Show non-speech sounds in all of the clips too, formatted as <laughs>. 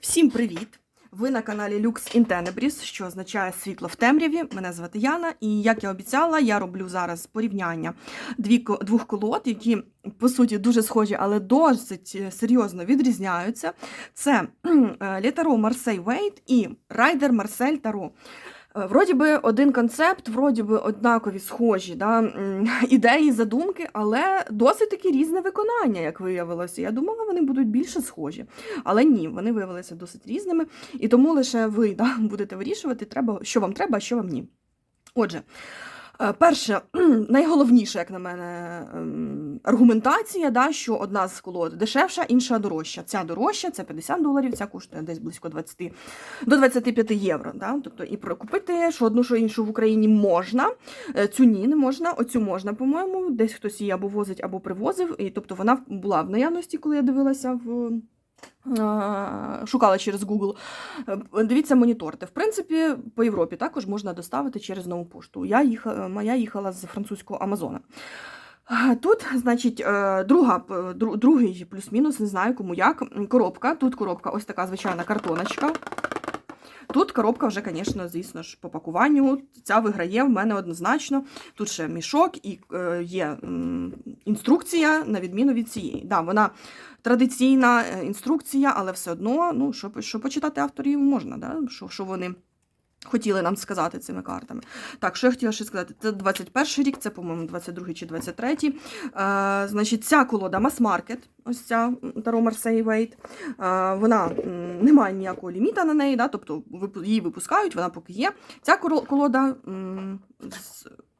Всім привіт! Ви на каналі Lux in Tenebris, що означає світло в темряві. Мене звати Яна, і як я обіцяла, я роблю зараз порівняння двох колод, які по суті дуже схожі, але досить е, серйозно відрізняються. Це Літаро Марсей Вейт і Райдер Марсель Таро. Е, Вроді би один концепт, вроді би однакові схожі да, <laughs> ідеї, задумки, але досить таки різне виконання, як виявилося. Я думала, вони будуть більше схожі. Але ні, вони виявилися досить різними, і тому лише ви <laughs> да, будете вирішувати, треба, що вам треба, а що вам ні. Отже, перше, <clears throat> найголовніше, як на мене, ем, аргументація, да, що одна з колод дешевша, інша дорожча. Ця дорожча, це 50 доларів, ця коштує десь близько 20 до 25 євро. Да? Тобто і прокупити що одну, що іншу в Україні можна. Е, Цю ні, не можна, оцю можна, по-моєму. Десь хтось її або возить, або привозив. І тобто вона була в наявності, коли я дивилася в. Е, Шукала через Google. Е, Дивіться, моніторте. В принципі, по Європі також можна доставити через нову пошту. Я їхала, моя їхала з французького Амазона. Е, Тут, значить, е, друга, другий плюс-мінус, не знаю кому як. Коробка. Тут коробка, ось така звичайна картоночка. Тут коробка вже, звісно, звісно ж, по пакуванню. Ця виграє в мене однозначно. Тут ще мішок і е, є інструкція, на відміну від цієї. Да, вона традиційна е, інструкція, але все одно, ну, що, що почитати авторів можна, да? що, що вони хотіли нам сказати цими картами. Так, що я хотіла ще сказати? Це 21 рік, це, по-моєму, 22 чи 23. Е, значить, ця колода Mass Market, ось ця Таро Марсей Вейт. Е, вона м, не має ніякого ліміта на неї, да? тобто її випускають, вона поки є. Ця колода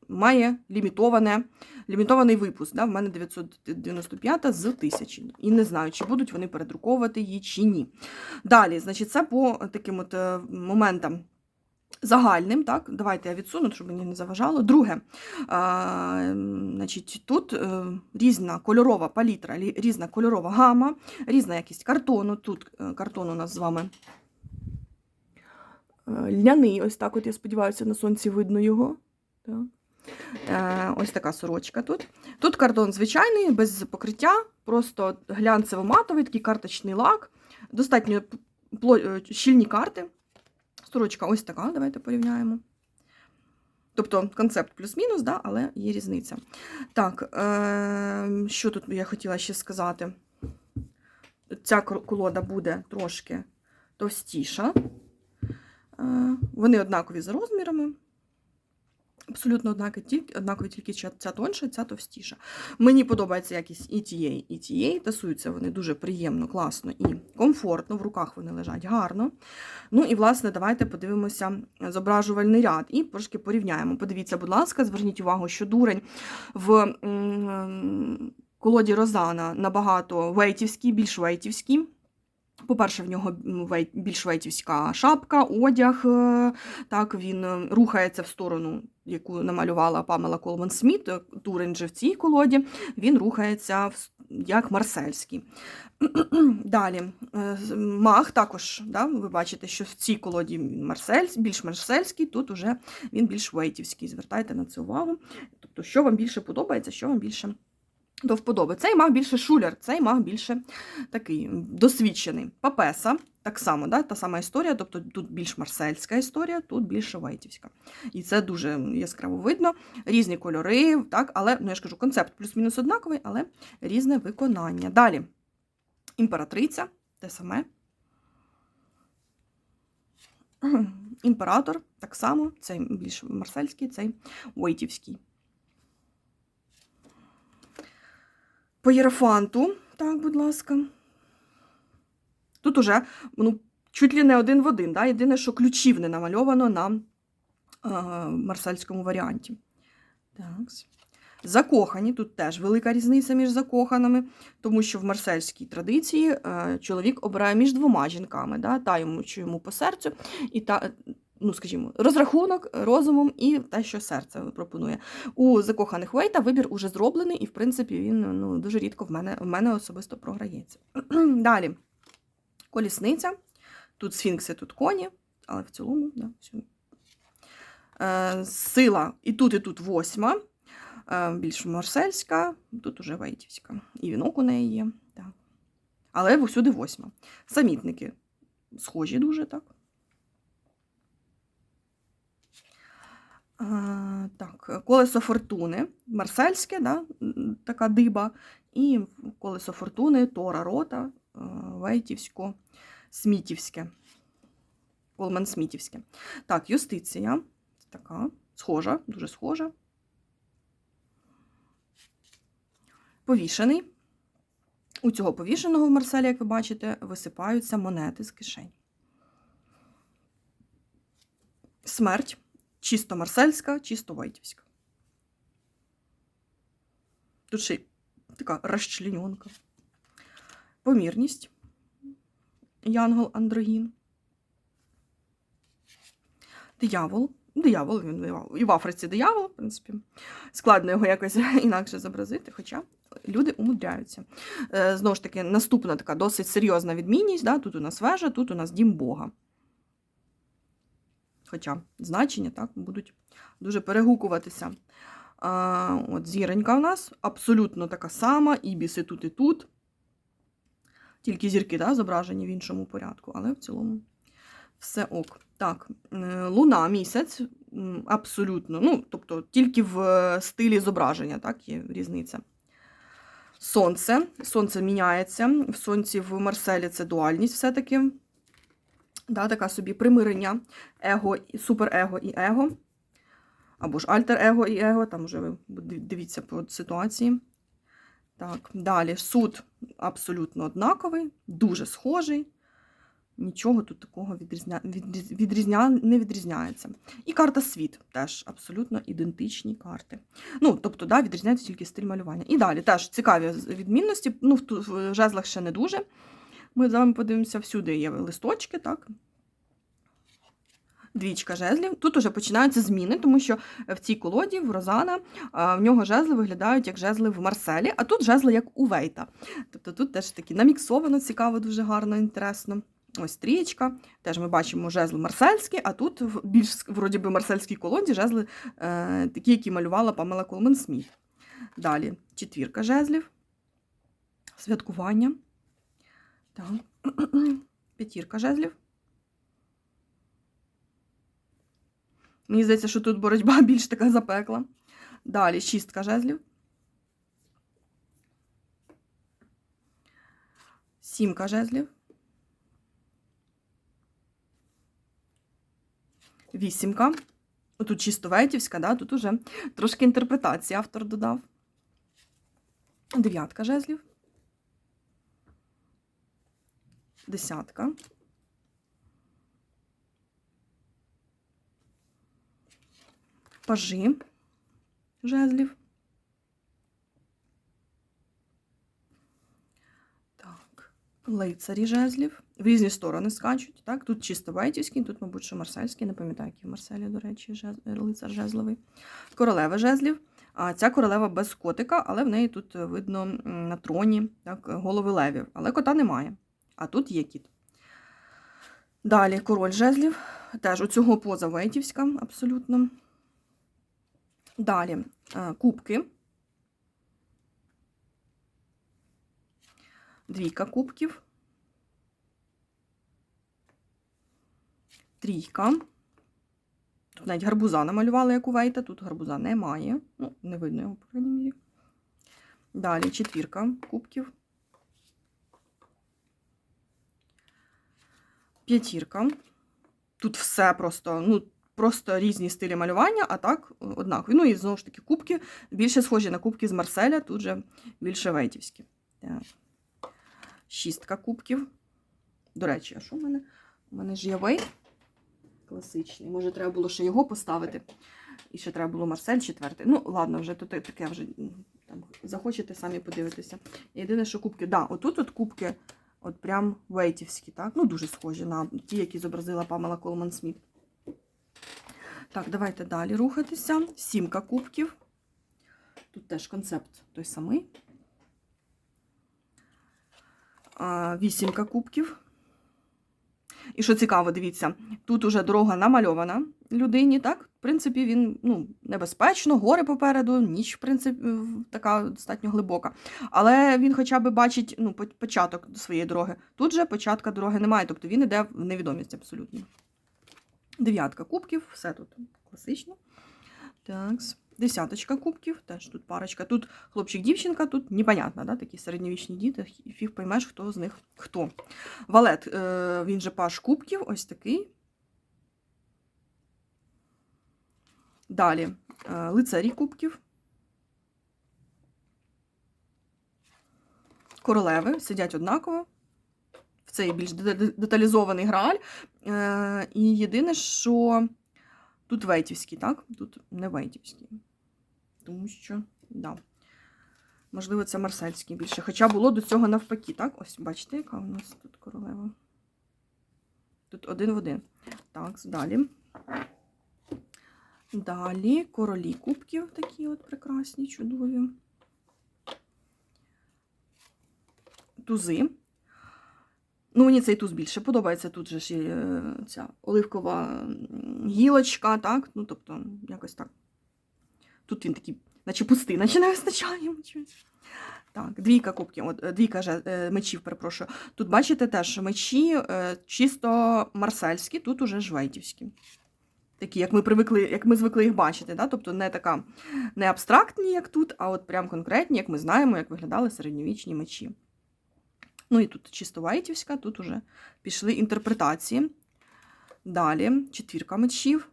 має лімітоване, лімітований випуск. Да? В мене 995 з 1000. І не знаю, чи будуть вони передруковувати її, чи ні. Далі, значить, це по таким от е, моментам. Загальним, так, давайте я відсуну, щоб мені не заважало. Друге, а, значить, тут е, різна кольорова палітра, різна кольорова гама, різна якість картону. Тут е, картон у нас з вами е, льняний, ось так, от я сподіваюся, на сонці видно його. Так. Е, ось така сорочка тут. Тут картон звичайний, без покриття, просто глянцево-матовий, такий карточний лак, достатньо е, щільні карти. Сорочка ось така, давайте порівняємо. Тобто концепт плюс-мінус, да, але є різниця. Так, е, що тут я хотіла ще сказати? Ця колода буде трошки товстіша. Е, вони однакові за розмірами. Абсолютно однакові, однакові, тільки ця ця тонша, ця товстіша. Мені подобається якість і тієї, і тієї. Тасуються вони дуже приємно, класно і комфортно. В руках вони лежать гарно. Ну і, власне, давайте подивимося зображувальний ряд і трошки порівняємо. Подивіться, будь ласка, зверніть увагу, що дурень в колоді Розана набагато вейтівський, більш вейтівський. По-перше, в нього більш вейтівська шапка, одяг. е, Так, він е, рухається в сторону, яку намалювала Памела Колман Сміт. Е, Турень же в цій колоді, він рухається як марсельський. <clears throat> Далі, е, маг також, да, ви бачите, що в цій колоді марсель, більш марсельський, тут уже він більш вейтівський. Звертайте на це увагу. Тобто, що вам більше подобається, що вам більше до вподоби. Цей маг більше шулер, цей маг більше такий досвідчений. Папеса, так само, да, та сама історія, тобто тут більш марсельська історія, тут більше вейтівська. І це дуже яскраво видно. Різні кольори, так, але ну я ж кажу, концепт плюс-мінус однаковий, але різне виконання. Далі. Імператриця, те саме. <clears throat> Імператор так само, цей більш марсельський, цей Уейтівський. По єрофанту, так, будь ласка. Тут уже ну, чуть ли не один в один. Да? Єдине, що ключів не намальовано на е, марсельському варіанті. Так. Закохані, тут теж велика різниця між закоханими, тому що в марсельській традиції е, чоловік обирає між двома жінками, да? та йому, що йому по серцю, і та, ну, скажімо, розрахунок розумом і те, що серце пропонує. У закоханих Вейта вибір уже зроблений, і, в принципі, він ну, дуже рідко в мене, в мене особисто програється. <clears throat> Далі. Колісниця. Тут сфінкси, тут коні, але в цілому, да, все. Е, сила і тут, і тут восьма. Е, більш марсельська, тут уже вейтівська. І вінок у неї є. Так. Але всюди восьма. Самітники. схожі дуже, так. А, так, колесо фортуни, марсельське, да, така диба, і колесо фортуни, Тора Рота, Вейтівсько, Смітівське, Колман Смітівське. Так, юстиція. Така, схожа, дуже схожа. Повішений. У цього повішеного в Марселі, як ви бачите, висипаються монети з кишень. Смерть. Чисто марсельська, чисто войтівська. Тут ще така розчлененка. Помірність. Янгол Андрогін. Диявол. Диявол, він і в- Африці диявол, в принципі. Складно його якось <laughs> інакше зобразити, хоча люди умудряються. Е, Знову ж таки, наступна така досить серйозна відмінність. Да? Тут у нас вежа, тут у нас дім Бога. Хоча значення так, будуть дуже перегукуватися. От зіронька у нас абсолютно така сама, ібіси тут і тут. Тільки зірки да, зображені в іншому порядку, але в цілому все ок. Так, е, луна, місяць, абсолютно. Ну, тобто тільки в е, стилі зображення, так, є різниця. Сонце. Сонце міняється. В сонці в Марселі це дуальність все-таки. Да, така собі примирення его, суперего і его. Або ж альтер-его і его, там вже ви дивіться по ситуації. Так, далі суд абсолютно однаковий, дуже схожий. Нічого тут такого відрізня... відріз- відрізня... не відрізняється. І карта світ теж абсолютно ідентичні карти. Ну, тобто, да, відрізняється тільки стиль малювання. І далі теж цікаві відмінності. Ну, в жезлах ще не дуже. Ми з вами подивимося, всюди є листочки, так? Двічка жезлів. Тут уже починаються зміни, тому що в цій колоді в Розана в нього жезли виглядають як жезли в Марселі, а тут жезли як у Вейта. Тобто тут теж такі наміксовано, цікаво, дуже гарно, інтересно. Ось трієчка. Теж ми бачимо жезл марсельський, а тут в більш вроді би марсельській колоді жезли е, такі, які малювала Памела Колман Сміт. Далі четвірка жезлів, святкування. Так. <clears throat> П'ятірка жезлів. Мені здається, що тут боротьба <laughs> більш така запекла. Далі шістка жезлів. Сімка жезлів. Вісімка. Тут чисто ветівська, да? тут уже трошки інтерпретації автор додав. Дев'ятка жезлів. Десятка. Пажі жезлів. Так, лицарі жезлів. В різні сторони скачуть. Так? Тут чисто вайтівський, тут, мабуть, що марсельський. Не пам'ятаю, який в Марселі, до речі, жез... лицар жезловий. Королева жезлів. А ця королева без котика, але в неї тут видно на троні так, голови левів. Але кота немає. А тут є кіт. Далі король жезлів. Теж у цього поза Вейтівська, абсолютно. Далі е, кубки. Двійка кубків. Трійка. Тут навіть гарбуза намалювали, як у Вейта. Тут гарбуза немає. Ну, не видно його, по крайній мірі. Далі четвірка кубків. П'ятірка. Тут все просто, ну, просто різні стилі малювання, а так однакові. Ну і знову ж таки, кубки більше схожі на кубки з Марселя, тут же більше вейтівські. Шістка кубків. До речі, а що в мене? У мене ж є вейт класичний. Може, треба було ще його поставити. І ще треба було Марсель четвертий. Ну, ладно, вже тут таке вже там захочете, самі подивитися. Єдине, що кубки. Да, отут от кубки, от прям вейтівські, так? Ну, дуже схожі на ті, які зобразила Памела Колман Сміт. Так, давайте далі рухатися. Сімка кубків. Тут теж концепт той самий. Вісімка кубків. І що цікаво, дивіться, тут уже дорога намальована людині, так? В принципі, він ну, небезпечно, гори попереду, ніч, в принципі, така достатньо глибока. Але він хоча б бачить ну, початок своєї дороги. Тут же початка дороги немає, тобто він йде в невідомість абсолютно. Дев'ятка кубків, все тут класично. Так, десяточка кубків, теж тут парочка. Тут хлопчик-дівчинка, тут непонятно, да? такі середньовічні діти, фіг поймеш, хто з них хто. Валет, е, він же паш кубків, ось такий. Далі е, лицарі кубків. Королеви сидять однаково. Цей більш де- де- деталізований грааль. Е, і єдине, що тут вейтівський, так? Тут не вейтівський. Тому що, да. Можливо, це марсельський більше. Хоча було до цього навпаки, так? Ось, бачите, яка у нас тут королева. Тут один в один. Так, далі. Далі королі кубків такі от прекрасні, чудові. Тузи. Ну, мені цей туз більше подобається. Тут же ж є е, ця оливкова гілочка, так? Ну, тобто, якось так. Тут він такий, наче пустий, наче не вистачає йому. Так, двійка кубків, от, е, двійка же, е, мечів, перепрошую. Тут бачите теж мечі чисто марсельські, тут уже жвейтівські. Такі, як ми привикли, як ми звикли їх бачити. Да? Тобто не така не абстрактні, як тут, а от прям конкретні, як ми знаємо, як виглядали середньовічні мечі. Ну і тут чисто вайтівська, тут уже пішли інтерпретації. Далі четвірка мечів.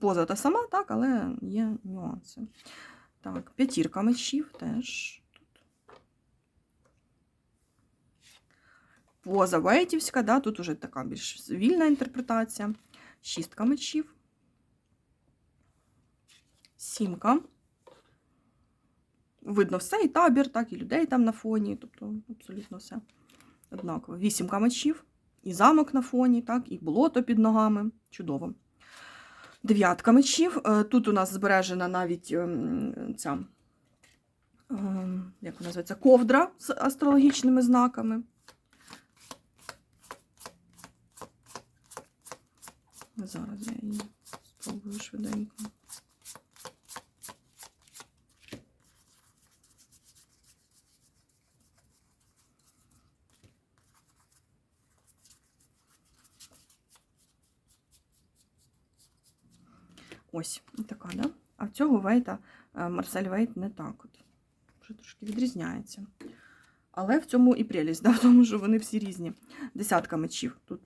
Поза та сама, так, але є нюанси. Так, п'ятірка мечів теж. Поза вейтівська, да, тут уже така більш вільна інтерпретація. Шістка мечів. Сімка. Видно все, і табір, так, і людей там на фоні, тобто абсолютно все однаково. Вісімка мечів, і замок на фоні, так, і болото під ногами. Чудово. Дев'ятка мечів. Е, Тут у нас збережена навіть ем, ця, ем, як вона називається, ковдра з астрологічними знаками. Зараз я її спробую швиденько. Ось така, да? А в цього Вейта е, Марсель Вейт не так от. Вже трошки відрізняється. Але в цьому і прелість, да? <laughs> тому, що вони всі різні. Десятка мечів. Тут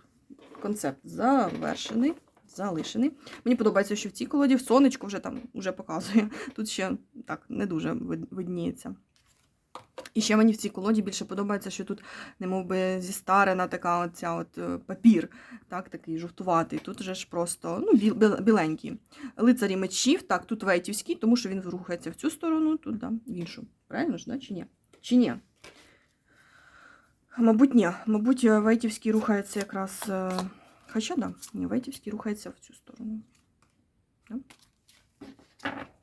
концепт завершений, залишений. Мені подобається, що в цій колоді сонечко вже там вже показує. Тут ще так не дуже видніється. І ще мені в цій колоді більше подобається, що тут, немов би, зістарена така оця от е, папір, так, такий жовтуватий. Тут вже ж просто ну, біл, біл- біленький. Лицарі мечів, так, тут вейтівський, тому що він рухається в цю сторону, тут да, в іншу. Правильно ж, да, чи ні? Чи ні? Мабуть, ні. Мабуть, е, Вейтівський рухається якраз. е, Хоча да, ні, Вейтівський рухається в цю сторону. Да?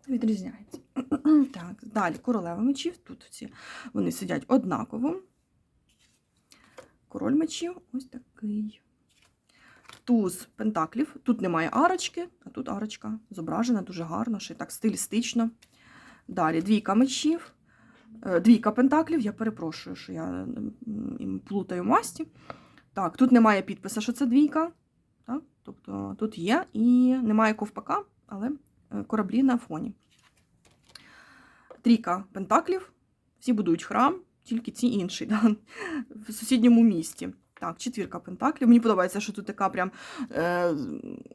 Відрізняється. <clears throat> так, далі королева мечів. Тут всі вони сидять однаково. Король мечів ось такий. Туз пентаклів. Тут немає арочки, а тут арочка зображена дуже гарно, ще й так стилістично. Далі двійка мечів. Е, Двійка пентаклів, я перепрошую, що я плутаю масті. Так, тут немає підпису, що це двійка. Так? Тобто тут є і немає ковпака, але е, кораблі на фоні. Трійка пентаклів. Всі будують храм, тільки ці інші, да? в сусідньому місті. Так, четвірка пентаклів. Мені подобається, що тут така прям е,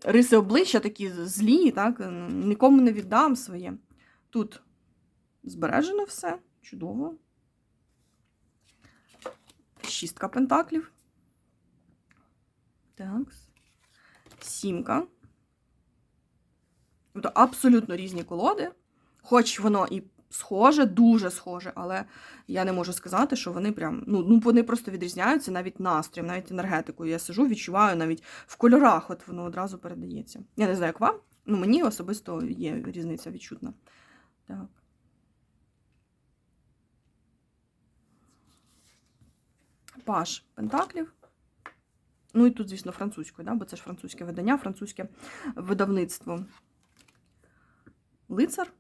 риси обличчя такі злі, так? Нікому не віддам своє. Тут збережено все. Чудово. Шістка пентаклів. Так. Сімка. Тобто абсолютно різні колоди. Хоч воно і схоже, дуже схоже, але я не можу сказати, що вони прям. Ну, ну вони просто відрізняються навіть настроєм, навіть енергетикою. Я сижу, відчуваю навіть в кольорах, от воно одразу передається. Я не знаю, як вам. Ну, мені особисто є різниця відчутна. Так. Паш Пентаклів. Ну і тут, звісно, французькою, да? бо це ж французьке видання, французьке видавництво. Лицар.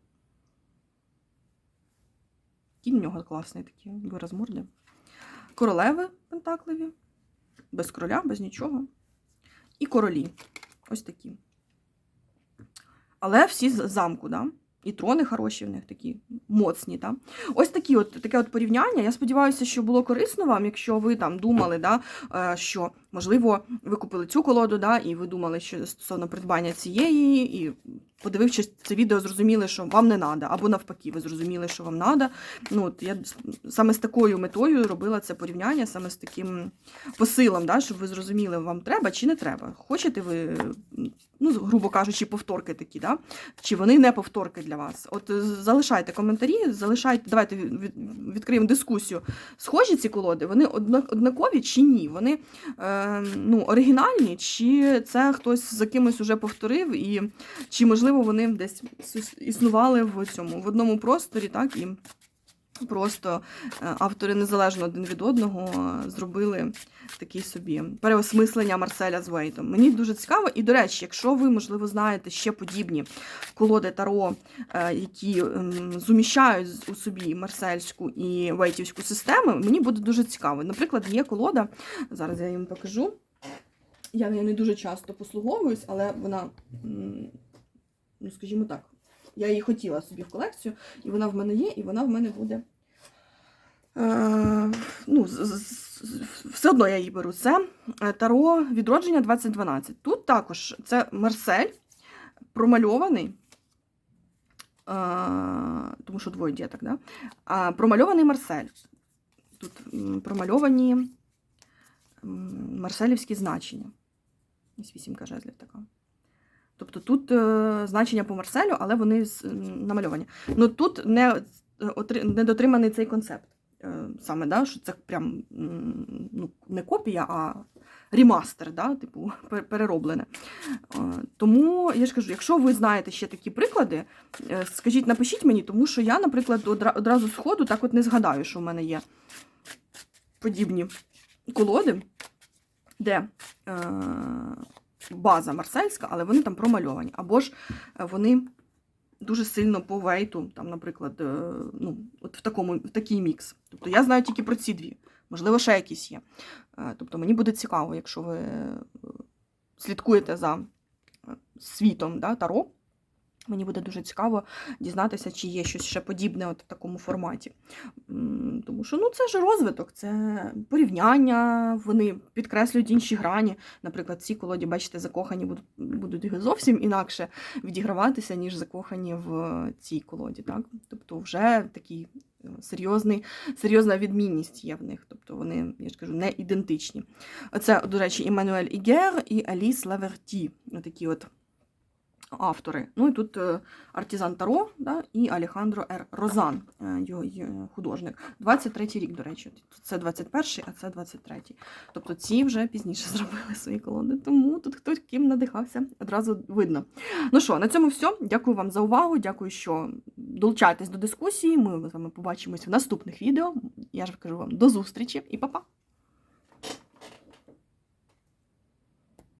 Кінь в нього класний такий вираз морди. Королеви пентакливі. Без короля, без нічого. І королі. Ось такі. Але всі з замку, да? І трони хороші в них такі моцні. Да? Ось такі от, таке от порівняння. Я сподіваюся, що було корисно вам, якщо ви там думали, да, е, що, можливо, ви купили цю колоду, да, і ви думали, що стосовно придбання цієї, і подивившись це відео, зрозуміли, що вам не треба, або навпаки, ви зрозуміли, що вам треба. Ну, от я саме з такою метою робила це порівняння, саме з таким посилом, да, щоб ви зрозуміли, вам треба чи не треба. Хочете ви, ну, грубо кажучи, повторки такі, да? чи вони не повторки для вас. От залишайте коментарі, залишайте, давайте відкриємо дискусію. Схожі ці колоди, вони однакові чи ні? Вони е, ну, оригінальні, чи це хтось за кимось уже повторив, і чи можливо вони десь існували в цьому в одному просторі, так і просто е, автори незалежно один від одного е, зробили такий собі переосмислення Марселя з Вейтом. Мені дуже цікаво. І, до речі, якщо ви, можливо, знаєте ще подібні колоди Таро, е, які ем, зуміщають у собі марсельську і вейтівську системи, мені буде дуже цікаво. Наприклад, є колода, зараз я їм покажу. Я нею не дуже часто послуговуюсь, але вона, ну скажімо так, я її хотіла собі в колекцію, і вона в мене є, і вона в мене буде. Е, ну, все одно я її беру. Це е, Таро відродження 2012. Тут також це Марсель промальований. е, Тому що двоє діток, да? Промальований Марсель. Тут промальовані марселівські значення. Ось вісімка жезлів така. Тобто тут значення по Марселю, але вони намальовані. Ну тут не дотриманий цей концепт. Е, саме, да, що це прям ну, не копія, а ремастер, да, типу, <laughs> перероблене. Е, Тому я ж кажу, якщо ви знаєте ще такі приклади, е, скажіть, напишіть мені, тому що я, наприклад, одразу з ходу так от не згадаю, що в мене є подібні колоди, де база марсельська, але вони там промальовані. Або ж вони дуже сильно по вейту, там, наприклад, е, ну, от в, такому, в такий мікс. Тобто я знаю тільки про ці дві. Можливо, ще якісь є. Е, Тобто мені буде цікаво, якщо ви е, слідкуєте за світом да, Таро. Мені буде дуже цікаво дізнатися, чи є щось ще подібне от в такому форматі. Тому що ну, це ж розвиток, це порівняння, вони підкреслюють інші грані. Наприклад, ці колоді, бачите, закохані будуть, будуть зовсім інакше відіграватися, ніж закохані в цій колоді. Так? Тобто вже такий е, серйозний, серйозна відмінність є в них. Тобто вони, я ж кажу, не ідентичні. Це, до речі, Еммануель Ігер і Аліс Лаверті. Такі от автори. Ну і тут е, Артізан Таро да, і Алехандро Р. Розан, е, його його художник. 23-й рік, до речі. Це 21-й, а це 23-й. Тобто ці вже пізніше <laughs> зробили свої колоди. Тому тут хтось ким надихався, одразу видно. Ну що, на цьому все. Дякую вам за увагу. Дякую, що долучаєтесь до дискусії. Ми з вами побачимось в наступних відео. Я ж кажу вам до зустрічі і па-па!